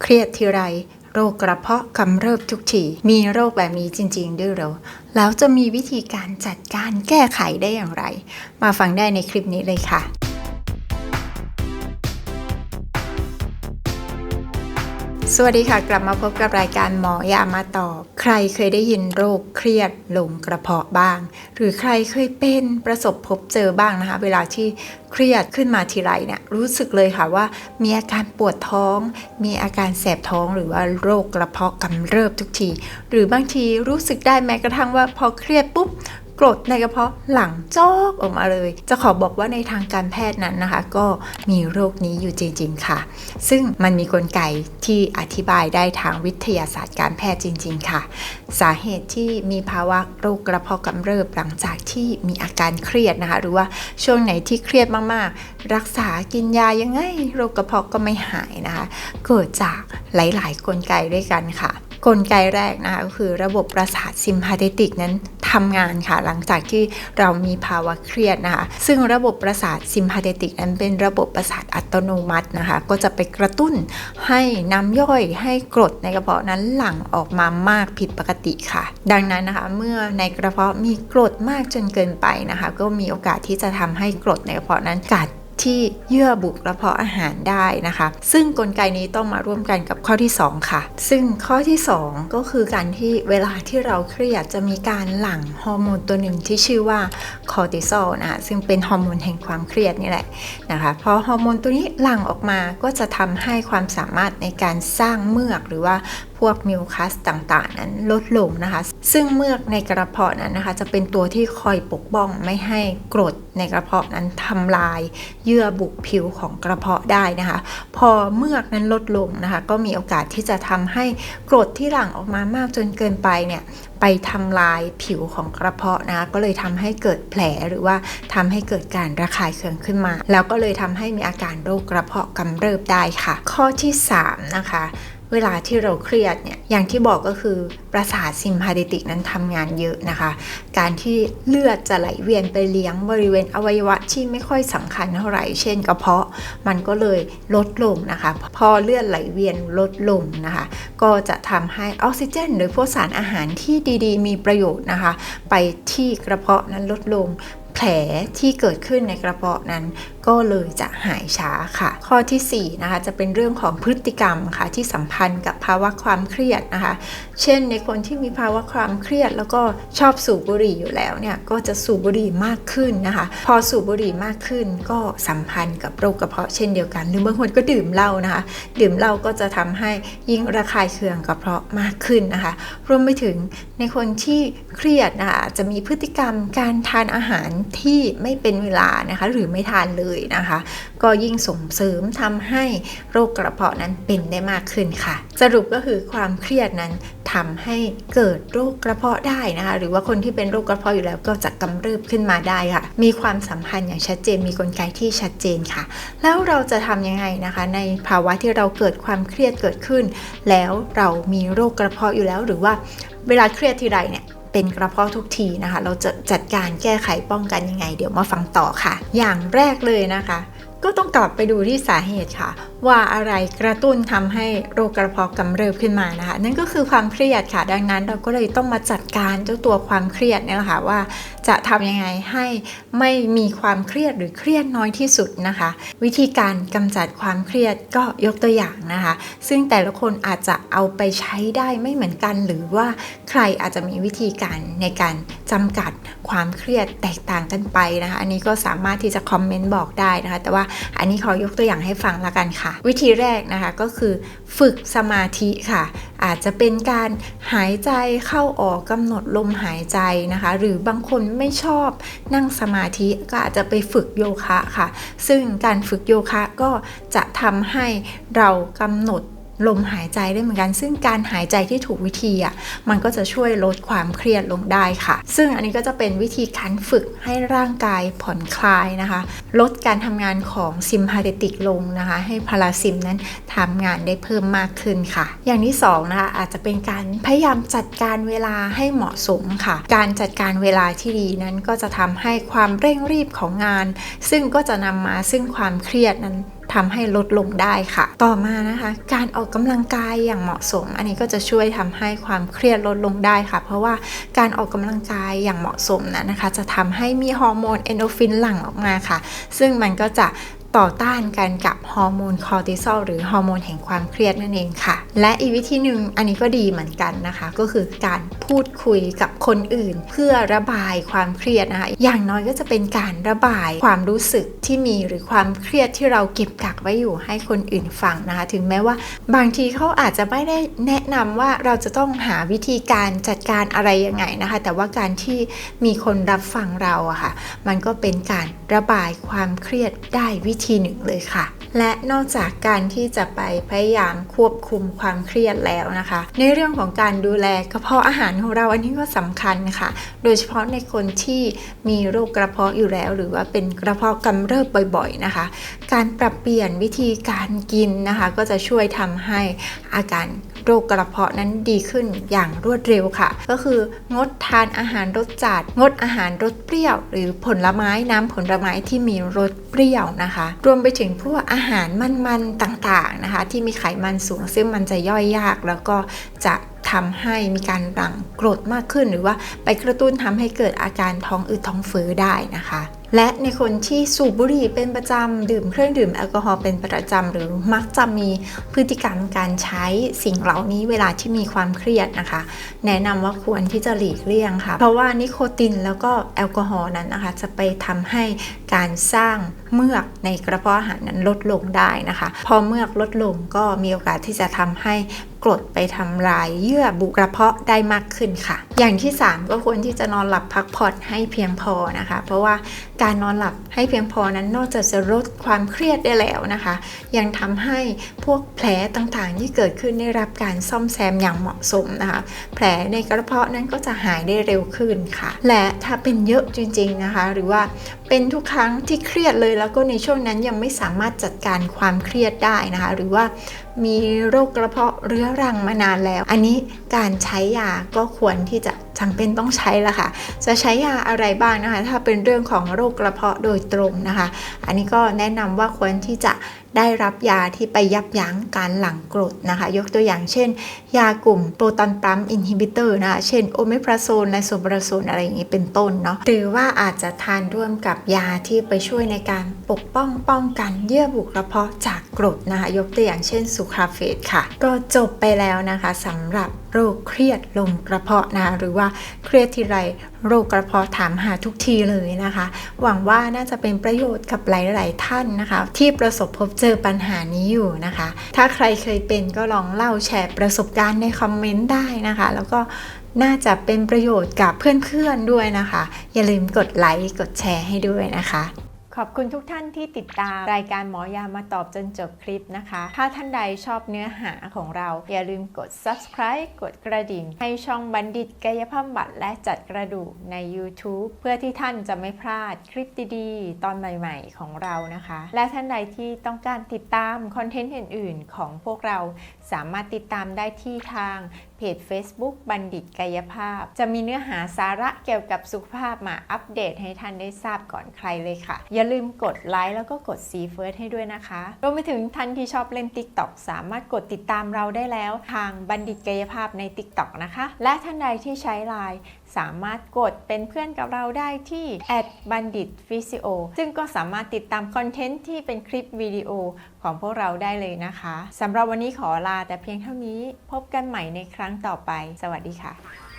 เครียดทีไร โรคกระเพาะกำเริบทุกทีมีโรคแบบนี้จริง ๆ ด้วยเหรอแล้วจะมีวิธีการจัดการแก้ไขได้อย่างไร มาฟังได้ในคลิปนี้เลยค่ะ วัสดีค่ะ กลับมาพบกับรายการหมอยามาตอบ ใครเคยได้ยินโรคเครียดลงกระเพาะบ้าง หรือใครเคยเป็นประสบพบเจอบ้างนะคะ เวลาที่เครียดขึ้นมาทีไรเนี่ยรู้สึกเลยค่ะว่ามีอาการปวดท้อง มีอาการแสบท้องหรือว่าโรคกระเพาะกำเริบทุกที หรือบางทีรู้สึกได้แม้กระทั่งว่าพอเครียดปุ๊บ กรดในกระเพาะหลังจอกออกมาเลย จะขอบอกว่าในทางการแพทย์นั้นนะคะ ก็มีโรคนี้อยู่จริงๆค่ะ ซึ่งมันมีกลไกที่อธิบายได้ทางวิทยาศาสตร์การแพทย์จริง ๆ ค่ะ สาเหตุที่มีภาวะโรคกระเพาะกำเริบหลังจากที่มีอาการเครียดนะคะ หรือว่าช่วงไหนที่เครียดมากๆ รักษากินยายังไง โรคกระเพาะก็ไม่หายนะคะ เกิดจากหลาย ๆ กลไกด้วยกันค่ะ กลไกแรกนะคะก็คือระบบประสาทซิมพาเทติกนั้นทำงานค่ะ หลังจากที่เรามีภาวะเครียดนะคะ ซึ่งระบบประสาทซิมพาเทติกนั้นเป็นระบบประสาทอัตโนมัตินะคะ ก็จะไปกระตุ้นให้น้ำย่อยให้กรดในกระเพาะนั้นหลั่งออกมามากผิดปกติค่ะ ดังนั้นนะคะเมื่อในกระเพาะมีกรดมากจนเกินไปนะคะ ก็มีโอกาสที่จะทำให้กรดในกระเพาะนั้นกัด ที่เยื่อบุกระเพาะอาหารได้นะคะ ซึ่งกลไกนี้ต้องมาร่วมกันกับข้อที่ 2 ค่ะ ซึ่งข้อที่ 2 ก็คือการที่เวลาที่เราเครียดจะมีการหลั่งฮอร์โมนตัวหนึ่งที่ชื่อว่าคอร์ติซอลนะคะซึ่งเป็นฮอร์โมนแห่งความเครียดนี่แหละนะคะพอฮอร์โมนตัวนี้หลั่งออกมาก็จะทำให้ความสามารถในการสร้างเมือกหรือว่า พวกมิวคัสต่างๆ นั้นลดลงนะคะ ซึ่งเมือกในกระเพาะนั้นนะคะ จะเป็นตัวที่คอยปกป้องไม่ให้กรดในกระเพาะนั้นทำลายเยื่อบุผิวของกระเพาะได้นะคะ พอเมือกนั้นลดลงนะคะ ก็มีโอกาสที่จะทำให้กรดที่หลั่งออกมามากจนเกินไปเนี่ยไปทำลายผิวของกระเพาะนะคะก็เลยทำให้เกิดแผลหรือว่าทำให้เกิดการระคายเคืองขึ้นมา แล้วก็เลยทำให้มีอาการโรคกระเพาะกำเริบได้ค่ะ ข้อที่ 3 นะคะ เวลาที่เราเครียดเนี่ยอย่างที่บอกก็คือประสาทซิมพาเทติกนั้นทำงานเยอะนะคะ การที่เลือดจะไหลเวียนไปเลี้ยงบริเวณอวัยวะที่ไม่ค่อยสำคัญเท่าไหร่ เช่นกระเพาะมันก็เลยลดลงนะคะ พอเลือดไหลเวียนลดลงนะคะ ก็จะทำให้ออกซิเจน หรือพวกสารอาหารที่ดีๆ มีประโยชน์นะคะ ไปที่กระเพาะนั้นลดลง ผลที่เกิดขึ้นในกระเพาะนั้น ก็เลยจะหายช้าค่ะ ข้อที่4นะคะจะเป็นเรื่องของพฤติกรรมค่ะที่สัมพันธ์กับภาวะความเครียดนะคะ เช่น ในคนที่มีภาวะความเครียด แล้วก็ชอบสูบบุหรี่อยู่แล้วเนี่ยก็จะสูบบุหรี่มากขึ้นนะคะ พอสูบบุหรี่มากขึ้น ก็สัมพันธ์กับโรคกระเพาะเช่นเดียวกัน หรือบางคนก็ดื่มเหล้านะคะ ดื่มเหล้าก็จะทำให้ยิ่งระคายเคืองกระเพาะมากขึ้นนะคะ รวมไปถึงในคนที่เครียดนะคะจะมีพฤติกรรมการทานอาหารที่ไม่เป็นเวลานะคะ หรือไม่ทานเลยนะคะ ก็ยิ่งส่งเสริมทำให้โรคกระเพาะนั้นเป็นได้มากขึ้นค่ะ สรุปก็คือความเครียดนั้นทำให้เกิดโรคกระเพาะได้นะคะ หรือว่าคนที่เป็นโรคกระเพาะอยู่แล้วก็จะกำเริบขึ้นมาได้ค่ะ มีความสัมพันธ์อย่างชัดเจน มีกลไกที่ชัดเจนค่ะ แล้วเราจะทำยังไงนะคะ ในภาวะที่เราเกิดความเครียดเกิดขึ้น แล้วเรามีโรคกระเพาะอยู่แล้วหรือว่าเวลาเครียดทีไรเนี่ย เป็นกระเพาะทุกทีนะคะ เราจะจัดการแก้ไขป้องกันยังไง เดี๋ยวมาฟังต่อค่ะ อย่างแรกเลยนะคะ ก็ต้องกลับไปดูที่สาเหตุค่ะ ว่าอะไรกระตุ้นทำให้โรคกระเพาะกำเริบขึ้นมานะคะ นั่นก็คือความเครียดค่ะ ดังนั้นเราก็เลยต้องมาจัดการเจ้าตัวความเครียดเนี่ยแหละค่ะว่า จะทำยังไงให้ไม่มีความเครียดหรือเครียดน้อยที่สุดนะคะ วิธีการกำจัดความเครียดก็ยกตัวอย่างนะคะ ซึ่งแต่ละคนอาจจะเอาไปใช้ได้ไม่เหมือนกัน หรือว่าใครอาจจะมีวิธีการในการจำกัดความเครียดแตกต่างกันไปนะคะ อันนี้ก็สามารถที่จะคอมเมนต์บอกได้นะคะ แต่ว่าอันนี้ขอยกตัวอย่างให้ฟังละกันค่ะ วิธีแรกนะคะก็คือฝึกสมาธิค่ะ อาจจะเป็นการหายใจเข้าออกกำหนดลมหายใจนะคะ หรือบางคนไม่ชอบนั่งสมาธิก็อาจจะไปฝึกโยคะค่ะ ซึ่งการฝึกโยคะก็จะทำให้เรากำหนด ลมหายใจได้เหมือนกัน ซึ่งการหายใจที่ถูกวิธีอะมันก็จะช่วยลดความเครียดลงได้ค่ะ ซึ่งอันนี้ก็จะเป็นวิธีการฝึกให้ร่างกายผ่อนคลายนะคะ ลดการทำงานของซิมพาเทติกลงนะคะ ให้พาราซิมนั้นทำงานได้เพิ่มมากขึ้นค่ะ อย่างที่2นะคะอาจจะเป็นการพยายามจัดการเวลาให้เหมาะสมค่ะ การจัดการเวลาที่ดีนั้นก็จะทำให้ความเร่งรีบของงาน ซึ่งก็จะนำมาซึ่งความเครียดนั้น ทำให้ลดลงได้ค่ะ ต่อมานะคะ การออกกำลังกายอย่างเหมาะสม อันนี้ก็จะช่วยทำให้ความเครียดลดลงได้ค่ะ เพราะว่าการออกกำลังกายอย่างเหมาะสมนะนะคะ จะทำให้มีฮอร์โมนเอนโดฟินหลั่งออกมาค่ะ ซึ่งมันก็จะ ต่อต้านกันกับฮอร์โมนคอร์ติซอลหรือฮอร์โมนแห่งความเครียดนั่นเองค่ะ และอีกวิธีหนึ่งอันนี้ก็ดีเหมือนกันนะคะ ก็คือการพูดคุยกับคนอื่น เพื่อระบายความเครียดนะคะอย่างน้อยก็จะเป็นการระบายความรู้สึกที่มีหรือความเครียดที่เราเก็บกักไว้อยู่ให้คนอื่นฟังนะคะ ถึงแม้ว่าบางทีเขาอาจจะไม่ได้แนะนำว่าเราจะต้องหาวิธีการจัดการอะไรยังไงนะคะ แต่ว่าการที่มีคนรับฟังเราอะค่ะ มันก็เป็นการระบายความเครียดได้วิทีหนึ่งเลยค่ะ และนอกจากการที่จะไปพยายามควบคุมความเครียดแล้วนะคะ ในเรื่องของการดูแลกระเพาะอาหารของเราอันนี้ก็สำคัญค่ะ โดยเฉพาะในคนที่มีโรคกระเพาะอยู่แล้ว หรือว่าเป็นกระเพาะกำเริบบ่อยๆนะคะ การปรับเปลี่ยนวิธีการกินนะคะ ก็จะช่วยทำให้อาการ โรคกระเพาะนั้นดีขึ้นอย่างรวดเร็วค่ะ ก็คืองดทานอาหารรสจัดงดอาหารรสเปรี้ยว หรือผลไม้น้ำผลไม้ที่มีรสเปรี้ยวนะคะ รวมไปถึงพวกอาหารมันๆต่างๆนะคะ ที่มีไขมันสูงซึ่งมันจะย่อยยากแล้วก็จะทำให้มีการหลั่งกรดมากขึ้นหรือว่าไปกระตุ้นทำให้เกิดอาการท้องอืดท้องเฟ้อได้นะคะ และในคนที่สูบบุหรี่เป็นประจำ ดื่มเครื่องดื่มแอลกอฮอล์เป็นประจำ หรือมักจะมีพฤติกรรมการใช้สิ่งเหล่านี้เวลาที่มีความเครียดนะคะ แนะนำว่าควรที่จะหลีกเลี่ยงค่ะ เพราะว่านิโคตินแล้วก็แอลกอฮอล์นั้นนะคะ จะไปทำให้การสร้าง เมือกในกระเพาะอาหารนั้นลดลงได้นะคะ พอเมือกลดลงก็มีโอกาสที่จะทำให้กรดไปทำลายเยื่อบุกระเพาะได้มากขึ้นค่ะ อย่างที่ 3 ก็ควรที่จะนอนหลับพักผ่อนให้เพียงพอนะคะ เพราะว่าการนอนหลับให้เพียงพอนั้นนอกจากจะลดความเครียดได้แล้วนะคะ ยังทำให้พวกแผลต่างๆ ที่เกิดขึ้นได้รับการซ่อมแซมอย่างเหมาะสมนะคะ แผลในกระเพาะนั้นก็จะหายได้เร็วขึ้นค่ะ และถ้าเป็นเยอะจริงๆนะคะ หรือว่า เป็นทุกครั้งที่เครียดเลยแล้วก็ในช่วงนั้นยังไม่สามารถจัดการความเครียดได้นะคะ หรือว่ามีโรคกระเพาะเรื้อรังมานานแล้ว อันนี้การใช้ยาก็ควรที่จะ จำเป็นต้องใช้ละค่ะ จะใช้ยาอะไรบ้างนะคะ ถ้าเป็นเรื่องของโรคกระเพาะโดยตรงนะคะ อันนี้ก็แนะนำว่าควรที่จะได้รับยาที่ไปยับยั้งการหลั่งกรดนะคะ ยกตัวอย่างเช่น ยากลุ่มโปรตอนปั๊มอินฮิบิเตอร์นะคะ เช่นโอเมพราโซนไลโซบราโซนอะไรอย่างนี้เป็นต้นเนาะหรือว่าอาจจะทานร่วมกับยาที่ไปช่วยในการปกป้องป้องกันเยื่อบุกระเพาะจากกรดนะคะ ยกตัวอย่างเช่นสุคราเฟตค่ะ ก็จบไปแล้วนะคะสำหรับโรคเครียดลงกระเพาะนะหรือว่าเครียดทีไรโรคกระเพาะถามหาทุกทีเลยนะคะ หวังว่าน่าจะเป็นประโยชน์กับหลาย ๆ ท่านนะคะ ที่ประสบพบเจอปัญหานี้อยู่นะคะ ถ้าใครเคยเป็นก็ลองเล่าแชร์ประสบการณ์ในคอมเมนต์ได้นะคะ แล้วก็น่าจะเป็นประโยชน์กับเพื่อน ๆ ด้วยนะคะ อย่าลืมกดไลค์กดแชร์ให้ด้วยนะคะ ขอบคุณทุกท่านที่ติดตามรายการหมอยามาตอบจนจบคลิปนะคะ ถ้าท่านใดชอบเนื้อหาของเรา อย่าลืมกด subscribe กดกระดิ่ง ให้ช่องบัณฑิตกายภาพบำบัดและจัดกระดูกใน YouTube เพื่อที่ท่านจะไม่พลาดคลิปดีๆ ตอนใหม่ๆ ของเรานะคะ และท่านใดที่ต้องการติดตามคอนเทนต์อื่นๆ ของพวกเราสามารถติดตามได้ที่ทางเพจ Facebook บัณฑิตกายภาพ จะมีเนื้อหาสาระเกี่ยวกับสุขภาพมาอัปเดตให้ท่านได้ทราบก่อนใครเลยค่ะอย่าลืมกดไลค์แล้วก็กด See First ให้ด้วยนะคะรวมไปถึงท่านที่ชอบเล่น TikTok สามารถกดติดตามเราได้แล้ว ทางบัณฑิตกายภาพใน TikTok นะคะ และท่านใดที่ใช้ไลน์สามารถกดเป็นเพื่อนกับเราได้ที่บัณฑิตฟิสิโอซึ่งก็สามารถติดตามคอนเทนต์ที่เป็นคลิปวิดีโอของพวกเราได้เลยนะคะสำหรับวันนี้ขอลาแต่เพียงเท่านี้พบกันใหม่ในครั้งต่อไป สวัสดีค่ะ